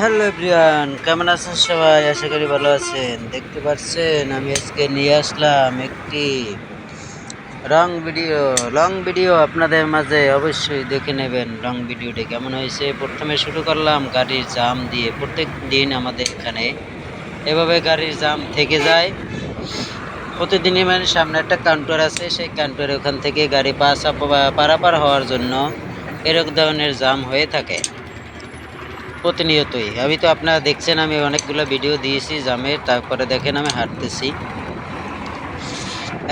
Hello everyone, কেমন আছেন সবাই? আশা করি ভালো আছেন। দেখতে পাচ্ছেন, আমি আজকে নিয়ে আসলাম একটি রং ভিডিও। লং ভিডিও আপনাদের মাঝে অবশ্যই দেখে নেবেন। লং ভিডিওটি কেমন হয়েছে? প্রথমে শুরু করলাম গাড়ির জাম দিয়ে। প্রত্যেক দিন আমাদের এখানে এভাবে গাড়ির জাম থেকে যায়। প্রতিদিনই মানে সামনে একটা কাউন্টার আছে। সেই কাউন্টারে ওখান থেকে গাড়ি পাস পারাপার হওয়ার জন্য এরকম ধরনের জাম হয়ে থাকে। প্রতিনিয়তই। আমি তো আপনারা দেখছেন, আমি অনেকগুলো ভিডিও দিয়েছি জামের তারপরে দেখেন আমি হাঁটতেছি।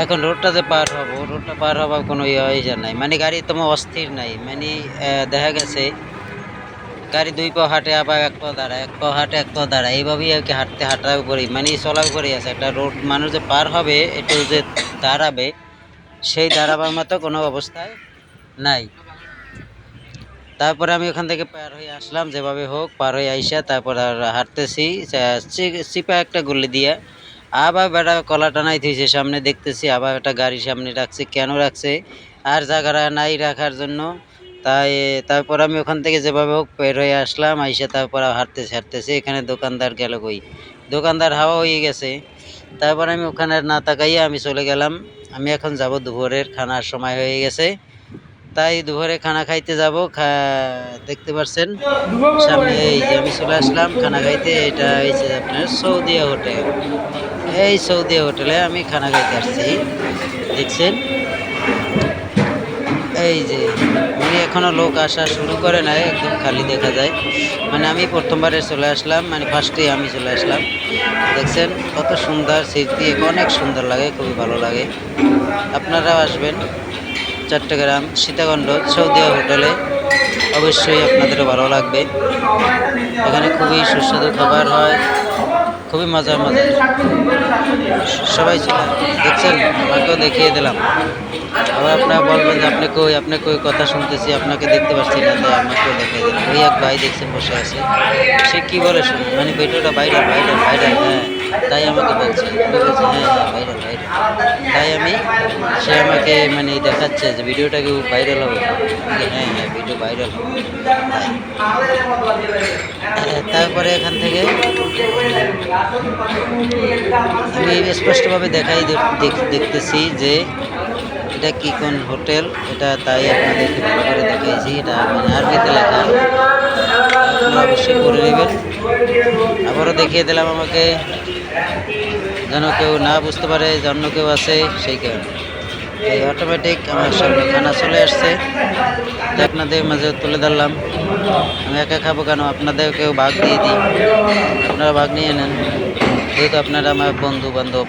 এখন রোডটা যে পার হব, রোডটা পার হবার কোনো ইয়ে নাই। মানে গাড়ি তোমার অস্থির নাই। মানে দেখা গেছে, গাড়ি দুই পা হাঁটে, আবার এক পা দাঁড়ায়, এক পা হাঁটে, এক পা দাঁড়ায়। এইভাবেই আর কি হাঁটতে, হাঁটার উপরেই মানে চলার উপরেই আছে। একটা রোড, মানুষ যে পার হবে, একটু যে দাঁড়াবে, সেই দাঁড়াবার মতো কোনো অবস্থায় নাই। তারপরে আমি ওখান থেকে পার হয়ে আসলাম, যেভাবে হোক, পার হয়ে আইসা তারপর আর হাঁটতেছি। চিপা একটা গুলি দিয়ে। আবার বেটা কলা টানাই থইছে সামনে, দেখতেছি আবার একটা গাড়ি সামনে রাখছে, কেন রাখছে, আর জায়গাটা নাই রাখার জন্য। তাই, তারপর আমি ওখান থেকে যেভাবে হোক বের হয়ে আসলাম, আইসা তারপর হাঁটতেছি হাঁটতেছি এখানে দোকানদার গেল কই? দোকানদার হাওয়া হয়ে গেছে। তারপর আমি ওখানে না তাকাইয়া আমি চলে গেলাম। আমি এখন যাব দুপুরের, খানার সময় হয়ে গেছে। তাই দুপুরে খানা খাইতে যাব দেখতে পাচ্ছেন সামনে এই যে আমি চলে আসলাম, খানা খাইতে, এটা হয়েছে আপনার সৌদিয়া হোটেল। এই সৌদিয়া হোটেলে আমি খানা খাইতে আসছি, দেখছেন? এই যে মানে এখনও লোক আসা শুরু করে নাই, একদম খালি দেখা যায়। মানে আমি প্রথমবারে চলে আসলাম মানে ফার্স্টে আমি চলে আসলাম। দেখছেন, কত সুন্দর স্মৃতি অনেক সুন্দর লাগে, খুবই ভালো লাগে। আপনারাও আসবেন। চট্টগ্রাম সীতাকুণ্ড সৌদিয়া হোটেলে অবশ্যই আপনাদেরও ভালো লাগবে। এখানে খুবই সুস্বাদু খাবার হয়, খুবই মজার মজার। সবাই দেখছেন? আমাকেও দেখিয়ে দিলাম। আবার আপনারা বলবেন যে আপনি কই আপনি কই কথা শুনতেছি, আপনাকে দেখতে পাচ্ছি না, তাই আপনাকেও দেখিয়ে দিলাম। ওই এক ভাই দেখছেন বসে আছে। সে কী বলে শুনুন? মানে ভিডিওটা ভাইরাল ভাইরাল ভাইরাল হ্যাঁ তাই আমাকে বলছে হ্যাঁ তাই আমি সে আমাকে মানে দেখাচ্ছে যে ভিডিওটা কি ভাইরাল হবে? হ্যাঁ হ্যাঁ ভিডিও ভাইরাল হবে। আহ, তারপরে এখান থেকে আমি স্পষ্টভাবে দেখাই দেখ- দেখতেছি যে এটা কি কোন হোটেল? এটা তাই আপনাদেরকে ভালো করে দেখাইছি। এটা মানে আরবিতে লেখা। অবশ্যই করে নেবেন। আবারও দেখিয়ে দিলাম আমাকে। যেন কেউ না বুঝতে পারে যে অন্য কেউ আছে সেই কারণে। এই অটোমেটিক আমার সামনে খানা চলে আসছে। আপনাদের মাঝে তুলে ধরলাম। আমি একা খাব কেন? আপনাদের কেউ ভাগ দিয়ে দিই। আপনারা ভাগ নিয়ে নেন। যেহেতু আপনারা আমার বন্ধু বান্ধব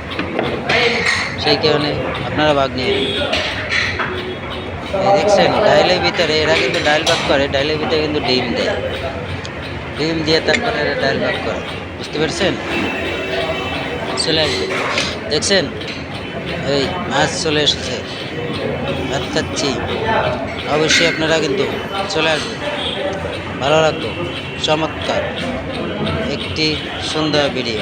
সেই কারণে আপনারা ভাগ নিয়ে নেন। দেখছেন, ডাইলের ভিতরে এরা কিন্তু ডাইল ভাগ করে, ডাইলের ভিতরে কিন্তু ডিম দেয়। ডিম দিয়ে তারপরে এরা ডাইল ভাগ করে। বুঝতে পেরেছেন? চলে আসবে। দেখছেন? এই মাছ চলে এসেছে। ভাত খাচ্ছি। অবশ্যই আপনারা কিন্তু চলে আসবেন। ভালো লাগতো চমৎকার। একটি সুন্দর ভিডিও।